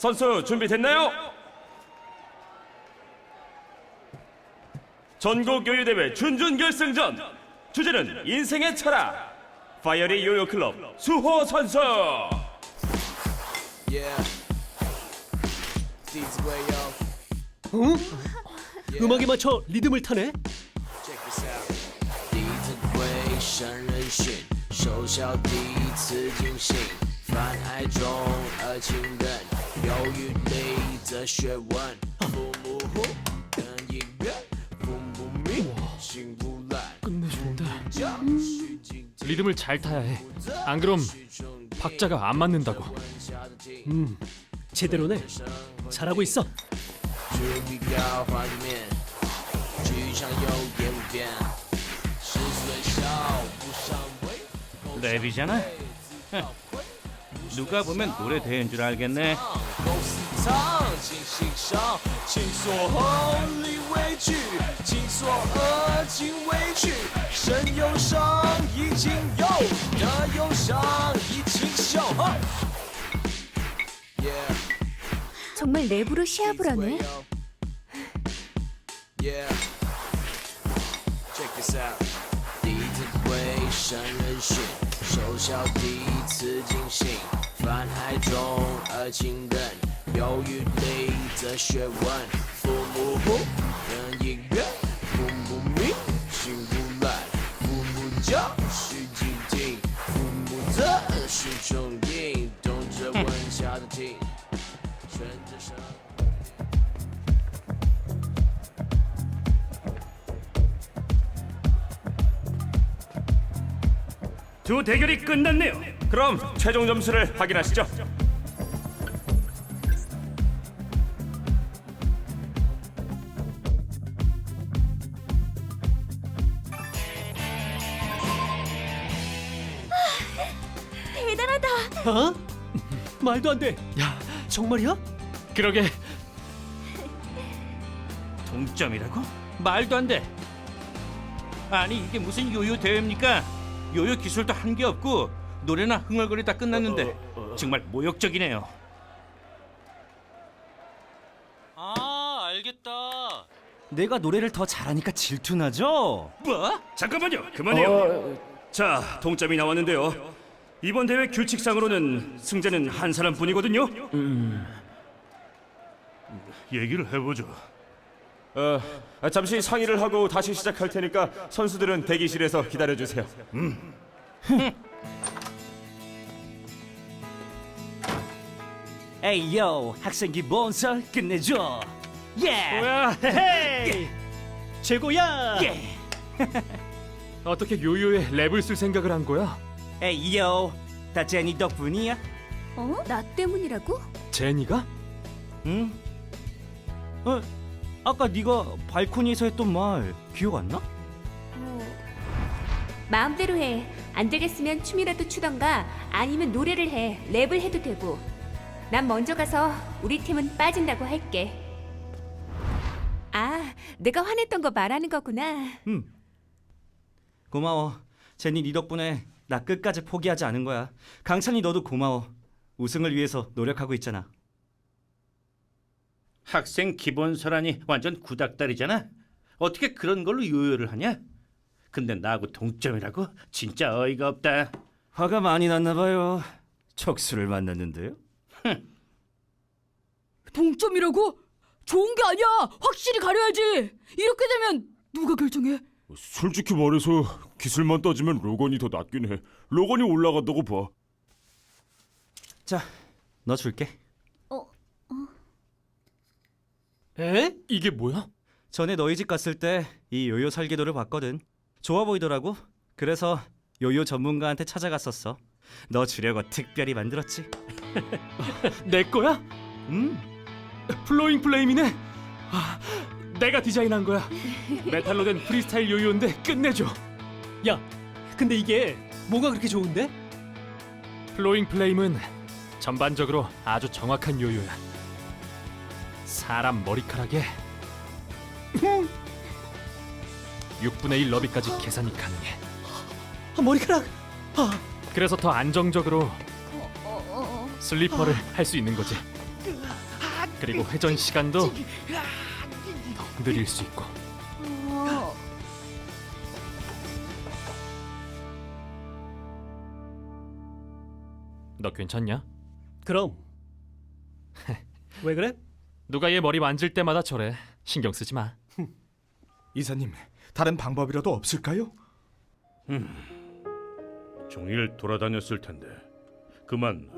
선수 준비됐나요? 전국 요요대회 준준결승전 주제는 인생의 철학 파이어리 요요 클럽 수호 선수 Yeah. This way, yo. 응? 음악에 맞춰 리듬을 타네. Check this out. 第一次会上人训，手小第一次惊醒，泛爱中而 여유내이자 쉐완 부모 후 단인별 분분미 신구란 끝내준다 리듬을 잘 타야 해. 안 그럼 박자가 안 맞는다고. 음, 제대로네. 잘하고 있어. 준비가 화면 주장요 예우변 실수의 랩이잖아? 누가 보면 노래 대회인 줄 알겠네. 公司藏，请欣赏，请所后力委屈，请所恶尽委屈，身忧伤已经有，的忧伤已清秀。哈 Yeah. 정말 랩으로 시합을 하네. Yeah. Check this out. 第一次会上人训，手小第一次惊醒， 泛爱中而情人，忧郁里的学问，父母不跟音乐，父母明，心不乱，父母教须静静，父母的是中音，动着吻下的听，顺着声。 두 대결이 끝났네요 그럼 최종 점수를 확인하시죠 대단하다. 어? 말도 안 돼. 야, 정말이야? 그러게. 동점이라고? 말도 안 돼. 아니 이게 무슨 요요 대회입니까? 요요 기술도 한 게 없고 노래나 흥얼거리다 끝났는데 정말 모욕적이네요. 아 알겠다. 내가 노래를 더 잘하니까 질투나죠? 뭐? 잠깐만요. 그만해요. 자 동점이 나왔는데요. 이번 대회 규칙상으로는 승자는 한 사람뿐이거든요. 얘기를 해보죠. 어, 잠시 상의를 하고 다시 시작할 테니까 선수들은 대기실에서 기다려주세요 에이 요 학생 기본서 끝내줘 예! 뭐야? 헤헤이. 최고야. 예! 어떻게 요요에 랩을 쓸 생각을 한 거야? 에이 요 다 제니 덕분이야? 어? 나 때문이라고? 제니가? 응? 어? 아까 네가 발코니에서 했던 말 기억 안 나? 어. 마음대로 해. 안 되겠으면 춤이라도 추던가 아니면 노래를 해. 랩을 해도 되고. 난 먼저 가서 우리 팀은 빠진다고 할게. 아, 내가 화냈던 거 말하는 거구나. 응 고마워 제니 네 덕분에 나 끝까지 포기하지 않은 거야 강찬이 너도 고마워 우승을 위해서 노력하고 있잖아 학생 기본서라니 완전 구닥다리잖아. 어떻게 그런 걸로 요요를 하냐? 근데 나하고 동점이라고? 진짜 어이가 없다. 화가 많이 났나 봐요 척수를 만났는데요 동점이라고? 좋은 게 아니야. 확실히 가려야지. 이렇게 되면 누가 결정해? 솔직히 말해서 기술만 따지면 로건이 더 낫긴 해. 로건이 올라간다고 봐. 자, 너 줄게. 에? 이게 뭐야? 전에 너희 집 갔을 때 이 요요 설계도를 봤거든. 좋아 보이더라고. 그래서 요요 전문가한테 찾아갔었어. 너 주려고 특별히 만들었지. 내 거야? 음, 플로잉 플레임이네. 아, 내가 디자인한 거야. 메탈로 된 프리스타일 요요인데 끝내줘. 야, 근데 이게 뭐가 그렇게 좋은데? 플로잉 플레임은 전반적으로 아주 정확한 요요야. 사람 머리카락에 6분의 1 너비까지 계산이 가능해. 머리카락. 그래서 더 안정적으로 슬리퍼를 할 수 있는 거지. 그리고 회전 시간도 더 느릴 수 있고. 어, 너 괜찮냐? 그럼. 왜 그래? 누가 얘 머리 만질 때마다 저래. 신경 쓰지 마. 이사님, 다른 방법이라도 없을까요? 종일 돌아다녔을 텐데 그만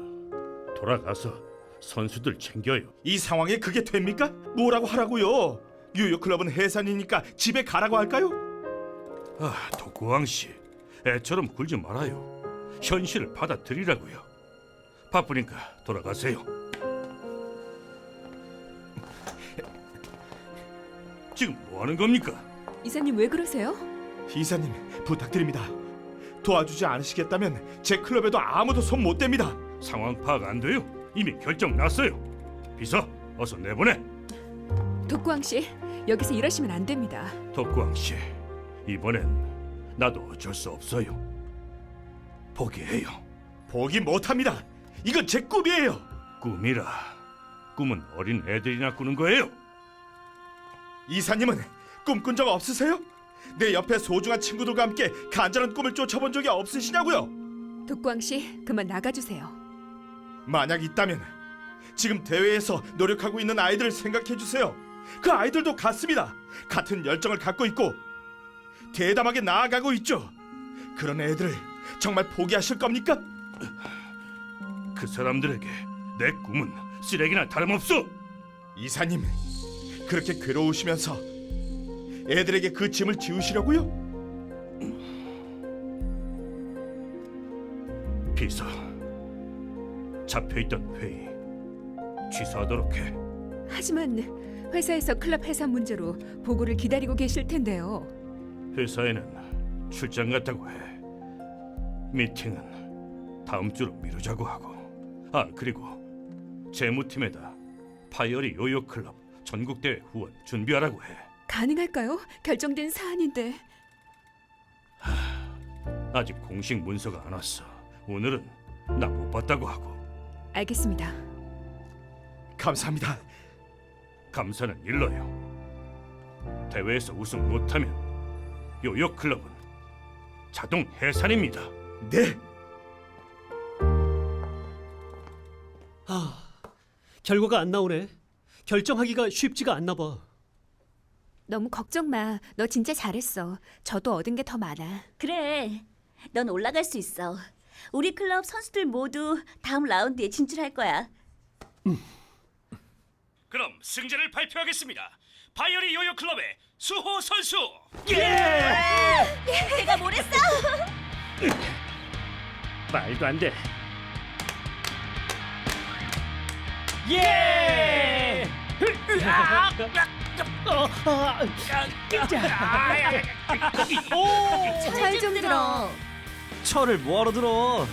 돌아가서 선수들 챙겨요. 이 상황에 그게 됩니까? 뭐라고 하라고요? 유효 클럽은 해산이니까 집에 가라고 할까요? 아, 독구왕 씨, 애처럼 굴지 말아요. 현실을 받아들이라고요. 바쁘니까 돌아가세요. 지금 뭐 하는 겁니까? 이사님 왜 그러세요? 이사님, 부탁드립니다. 도와주지 않으시겠다면 제 클럽에도 아무도 손 못 댑니다. 상황 파악 안 돼요? 이미 결정 났어요. 비서, 어서 내보내. 독구왕 씨, 여기서 이러시면 안 됩니다. 덕구왕 씨, 이번엔 나도 어쩔 수 없어요. 포기해요. 포기 못합니다. 이건 제 꿈이에요. 꿈이라. 꿈은 어린 애들이나 꾸는 거예요. 이사님은 꿈꾼 적 없으세요? 내 옆에 소중한 친구들과 함께 간절한 꿈을 쫓아본 적이 없으시냐고요? 독구왕 씨, 그만 나가주세요. 만약 있다면 지금 대회에서 노력하고 있는 아이들을 생각해 주세요. 그 아이들도 같습니다. 같은 열정을 갖고 있고 대담하게 나아가고 있죠. 그런 애들을 정말 포기하실 겁니까? 그 사람들에게 내 꿈은 쓰레기나 다름없어. 이사님, 그렇게 괴로우시면서 애들에게 그 짐을 지우시려고요? 비서, 잡혀있던 회의 취소하도록 해. 하지만 회사에서 클럽 해산 문제로 보고를 기다리고 계실 텐데요. 회사에는 출장 갔다고 해. 미팅은 다음 주로 미루자고 하고. 아 그리고 재무팀에다 파이어리 요요 클럽 전국 대회 후원 준비하라고 해. 가능할까요? 결정된 사안인데. 아직 공식 문서가 안 왔어. 오늘은 나 못 봤다고 하고 알겠습니다. 감사합니다. 감사는 일러요. 대회에서 우승 못하면 요요 클럽은 자동 해산입니다. 네. 아, 결과가 안 나오네. 결정하기가 쉽지가 않나 봐. 너무 걱정 마. 너 진짜 잘했어. 저도 얻은 게 더 많아. 그래, 넌 올라갈 수 있어. 우리 클럽 선수들 모두 다음 라운드에 진출할 거야. 그럼 승자를 발표하겠습니다. 바이오리 요요 클럽의 수호 선수. 내가 뭐랬어? 말도 안 돼. 예! 잘좀 들어. 철을 뭐하러 들어?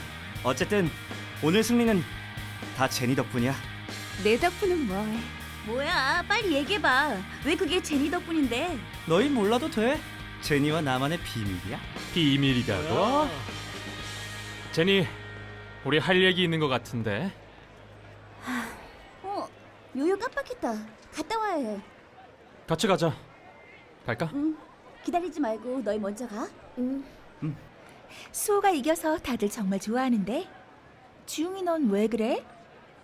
어쨌든 오늘 승리는 다 제니 덕분이야. 내 덕분은 뭘. 뭐야, 빨리 얘기해봐. 왜 그게 제니 덕분인데? 너희 몰라도 돼. 제니와 나만의 비밀이야. 비밀이라고? 제니, 우리 할 얘기 있는 것 같은데. 어, 요요 깜빡했다. 갔다 와야 해. 같이 가자. 갈까? 응, 기다리지 말고 너희 먼저 가. 음, 수호가 이겨서 다들 정말 좋아하는데. 주웅이 넌 왜 그래?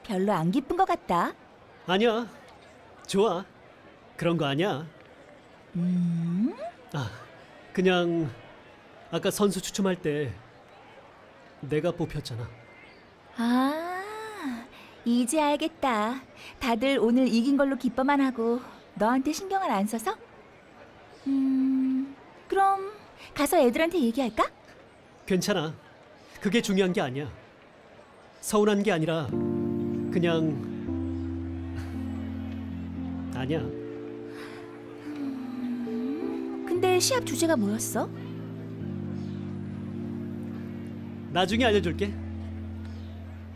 별로 안 기쁜 것 같다. 아니야. 좋아. 그런 거 아니야. 음? 아, 그냥 아까 선수 추첨할 때 내가 뽑혔잖아. 아, 이제 알겠다. 다들 오늘 이긴 걸로 기뻐만 하고 너한테 신경을 안 써서? 음, 그럼 가서 애들한테 얘기할까? 괜찮아. 그게 중요한 게 아니야. 서운한 게 아니라 그냥 아니야. 근데 시합 주제가 뭐였어? 나중에 알려줄게.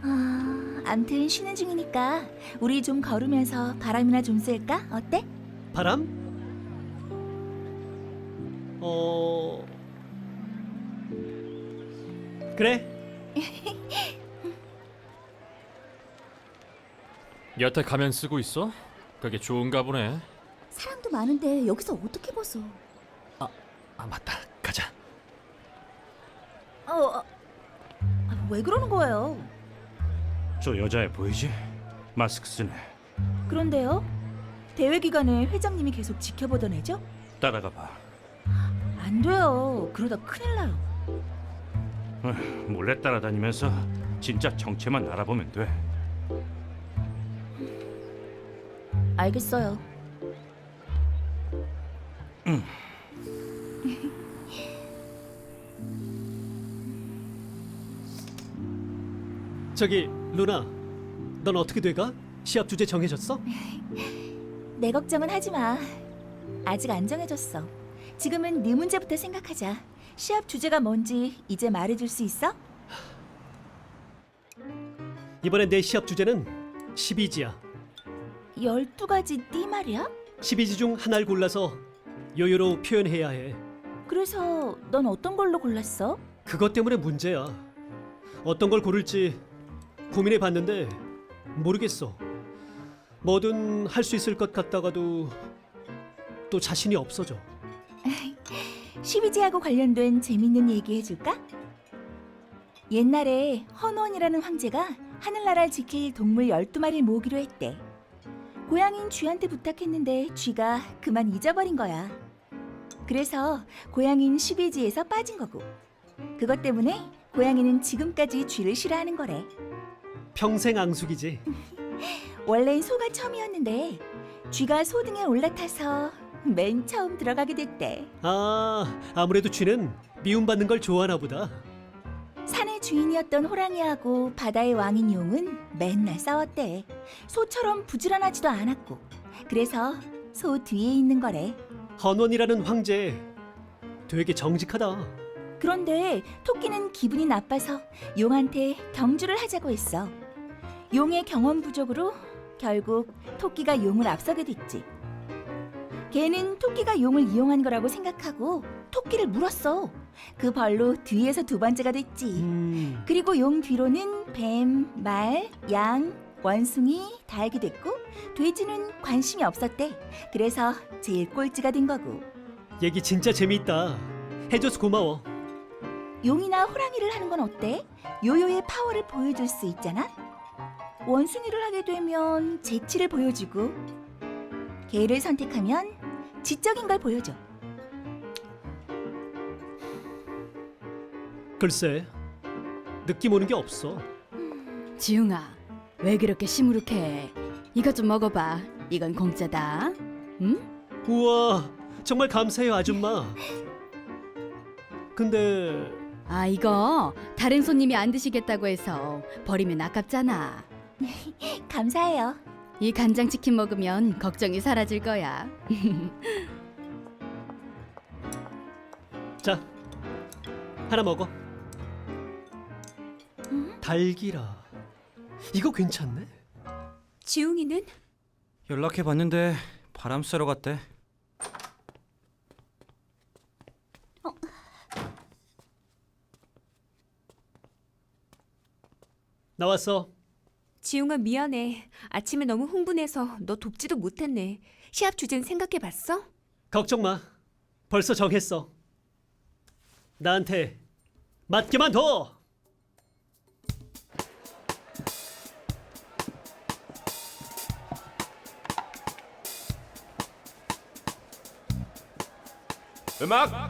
아, 암튼 쉬는 중이니까 우리 좀 걸으면서 바람이나 좀 쐴까? 어때? 바람? 어 그래. 여태 가면 쓰고 있어? 그게 좋은가 보네. 사람도 많은데 여기서 어떻게 벗어? 아 맞다. 가자. 어, 어, 아, 왜 그러는 거예요? 저 여자애 보이지? 마스크 쓰네. 그런데요? 대회 기간에 회장님이 계속 지켜보던 애죠? 따라가 봐. 안 돼요. 그러다 큰일 나요. 어휴, 몰래 따라다니면서 진짜 정체만 알아보면 돼. 알겠어요. 저기 루나, 넌 어떻게 돼가? 시합 주제 정해졌어? 내 걱정은 하지 마. 아직 안 정해졌어. 지금은 네 문제부터 생각하자. 시합 주제가 뭔지 이제 말해줄 수 있어? 이번에 내 시합 주제는 12지야. 12가지 띠 말이야? 12지 중 하나를 골라서 요요로 표현해야 해. 그래서 넌 어떤 걸로 골랐어? 그것 때문에 문제야. 어떤 걸 고를지 고민해 봤는데 모르겠어. 뭐든 할 수 있을 것 같다가도 또 자신이 없어져. 12지하고 관련된 재밌는 얘기 해줄까? 옛날에 헌원이라는 황제가 하늘나라를 지킬 동물 12마리를 모으기로 했대. 고양인 쥐한테 부탁했는데 쥐가 그만 잊어버린 거야. 그래서 고양인 12지에서 빠진 거고. 그것 때문에 고양이는 지금까지 쥐를 싫어하는 거래. 평생 앙숙이지. 원래는 소가 처음이었는데 쥐가 소 등에 올라타서 맨 처음 들어가게 됐대. 아, 아무래도 쥐는 미움받는 걸 좋아하나 보다. 산의 주인이었던 호랑이하고 바다의 왕인 용은 맨날 싸웠대. 소처럼 부지런하지도 않았고. 그래서 소 뒤에 있는 거래. 헌원이라는 황제 되게 정직하다. 그런데 토끼는 기분이 나빠서 용한테 경주를 하자고 했어. 용의 경험 부족으로 결국 토끼가 용을 앞서게 됐지. 걔는 토끼가 용을 이용한 거라고 생각하고 토끼를 물었어. 그 벌로 뒤에서 두 번째가 됐지. 음, 그리고 용 뒤로는 뱀, 말, 양, 원숭이 다 알게 됐고 돼지는 관심이 없었대. 그래서 제일 꼴찌가 된 거고. 얘기 진짜 재미있다. 해줘서 고마워. 용이나 호랑이를 하는 건 어때? 요요의 파워를 보여줄 수 있잖아. 원숭이를 하게 되면 재치를 보여주고 개를 선택하면 지적인 걸 보여줘. 글쎄, 느낌 오는 게 없어. 지웅아, 왜 그렇게 시무룩해? 이것 좀 먹어봐. 이건 공짜다. 응? 우와, 정말 감사해요, 아줌마. 근데 아 이거 다른 손님이 안 드시겠다고 해서 버리면 아깝잖아. 감사해요. 이 간장치킨 먹으면 걱정이 사라질 거야. 자, 하나 먹어. 달기라. 이거 괜찮네. 지웅이는 연락해 봤는데 바람 쐬러 갔대. 나왔어. 지웅아 미안해. 아침에 너무 흥분해서 너 돕지도 못했네. 시합 주제는 생각해봤어? 걱정 마. 벌써 정했어. 나한테 맞게만 둬. 음악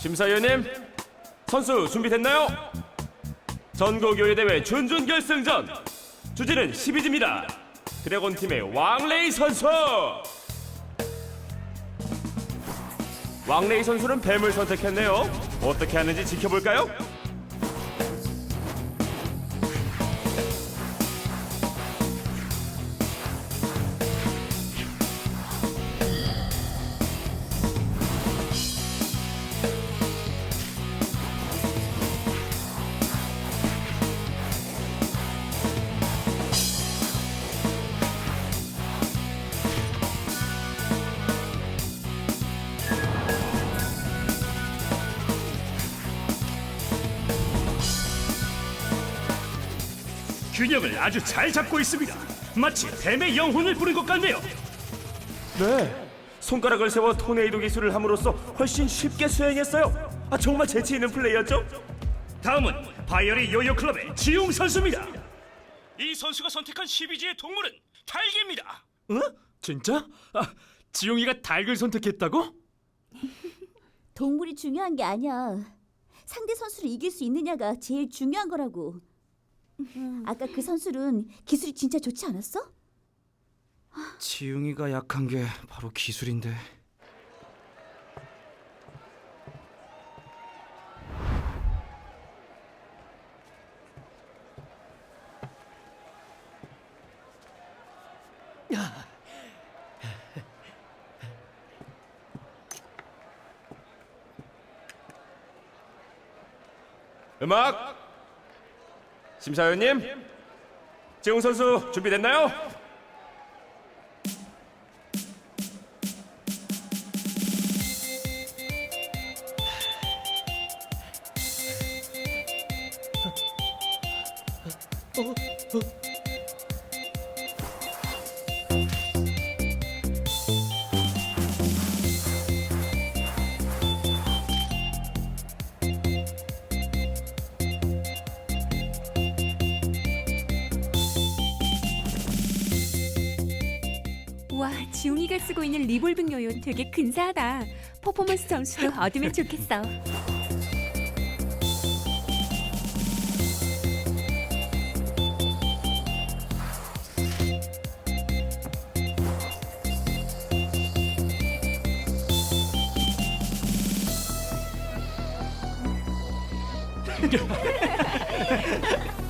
심사위원님 선수 준비됐나요? 전국 요리 대회 준준 결승전 주제는 12지입니다. 드래곤 팀의 왕레이 선수. 왕레이 선수는 뱀을 선택했네요. 어떻게 하는지 지켜볼까요? 균형을 아주 잘 잡고 있습니다. 마치 뱀의 영혼을 부른 것 같네요. 네. 손가락을 세워 토네이도 기술을 함으로써 훨씬 쉽게 수행했어요. 아 정말 재치 있는 플레이였죠? 다음은 바이오리 요요 클럽의 지용 선수입니다. 이 선수가 선택한 12지의 동물은 달개입니다. 진짜? 아, 지용이가 닭을 선택했다고? 동물이 중요한 게 아니야. 상대 선수를 이길 수 있느냐가 제일 중요한 거라고. 아까 그 선수는 기술이 진짜 좋지 않았어? 지웅이가 약한 게 바로 기술인데. 음악 심사위원님 재웅 선수 준비됐나요? 와, 쓰고 있는 리볼빙 요요 되게 근사하다. 퍼포먼스 점수도 얻으면 좋겠어.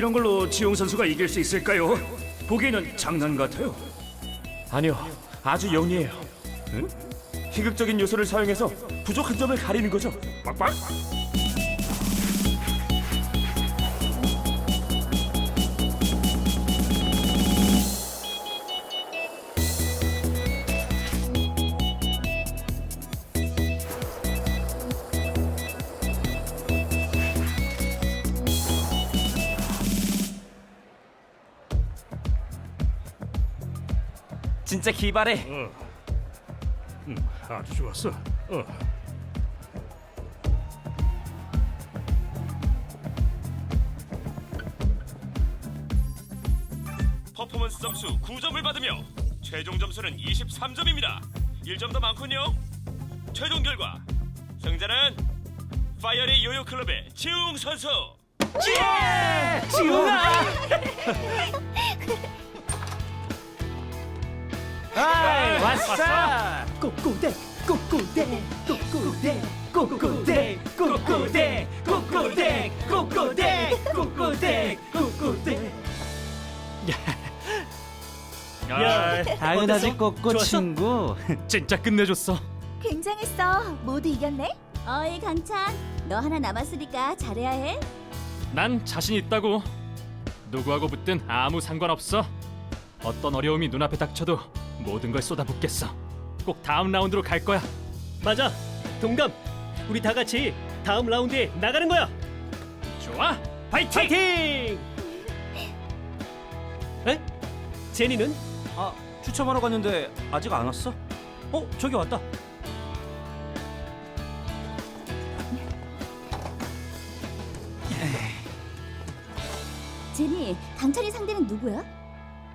이런 걸로 지용 선수가 이길 수 있을까요? 보기에는 장난 같아요. 아니요 아주 영리해요 희극적인 요소를 사용해서 부족한 점을 가리는 거죠 빡빡. 진짜 기발해. 음, 아주 좋았어. 어. 퍼포먼스 점수 9점을 받으며 최종 점수는 23점입니다. 1점 더 많군요. 최종 결과 승자는 파이어리 요요 클럽의 지웅 선수 꼬꼬대 꼬꼬대 꼬꼬대 꼬꼬대 꼬꼬대 꼬꼬대 꼬꼬대 꼬꼬대 꼬꼬대 야, 당연하지 꼬꼬 좋았어? 친구. 진짜 끝내줬어. 굉장했어. 모두 이겼네. 어이 강찬, 너 하나 남았으니까 잘해야 해. 난 자신 있다고. 누구하고 붙든 아무 상관없어. 어떤 어려움이 눈앞에 닥쳐도 모든 걸 쏟아붓겠어. 꼭 다음 라운드로 갈 거야. 맞아. 동감. 우리 다 같이 다음 라운드에 나가는 거야. 좋아. 파이팅! 파이팅! 에? 제니는? 아 추첨하러 갔는데 아직 안 왔어? 어 저기 왔다. 제니, 강찬이 상대는 누구야?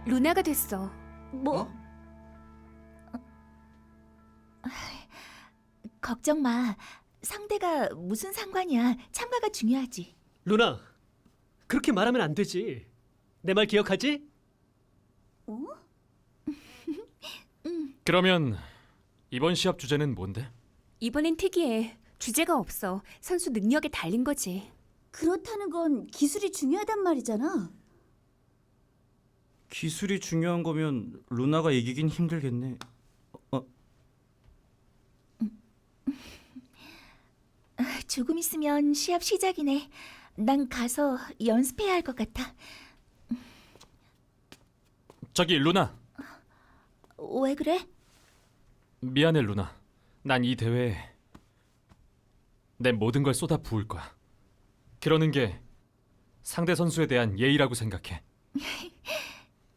루나가 됐어. 뭐? 걱정 마. 상대가 무슨 상관이야. 참가가 중요하지. 루나, 그렇게 말하면 안 되지. 내 말 기억하지? 어? 응. 음. 그러면 이번 시합 주제는 뭔데? 이번엔 특이해. 주제가 없어. 선수 능력에 달린 거지. 그렇다는 건 기술이 중요하단 말이잖아. 기술이 중요한 거면 루나가 이기긴 힘들겠네. 조금 있으면 시합 시작이네. 난 가서 연습해야 할 것 같아. 저기 루나 왜 그래? 미안해 루나 난 이 대회에 내 모든 걸 쏟아 부을 거야 그러는 게 상대 선수에 대한 예의라고 생각해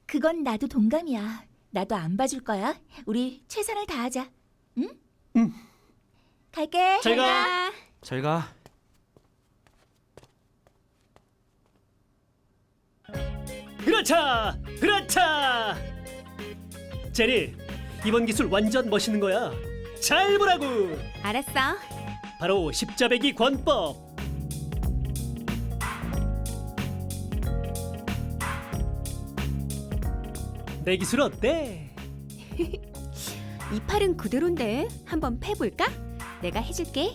그건 나도 동감이야. 나도 안 봐줄 거야. 우리 최선을 다하자. 응? 응. 갈게. 제가 잘 가. 그렇죠, 그렇죠. 제리, 이번 기술 완전 멋있는 거야. 잘 보라고! 알았어. 바로 십자배기 권법! 내 기술 어때? 이 팔은 그대로인데 한번 패볼까? 내가 해줄게.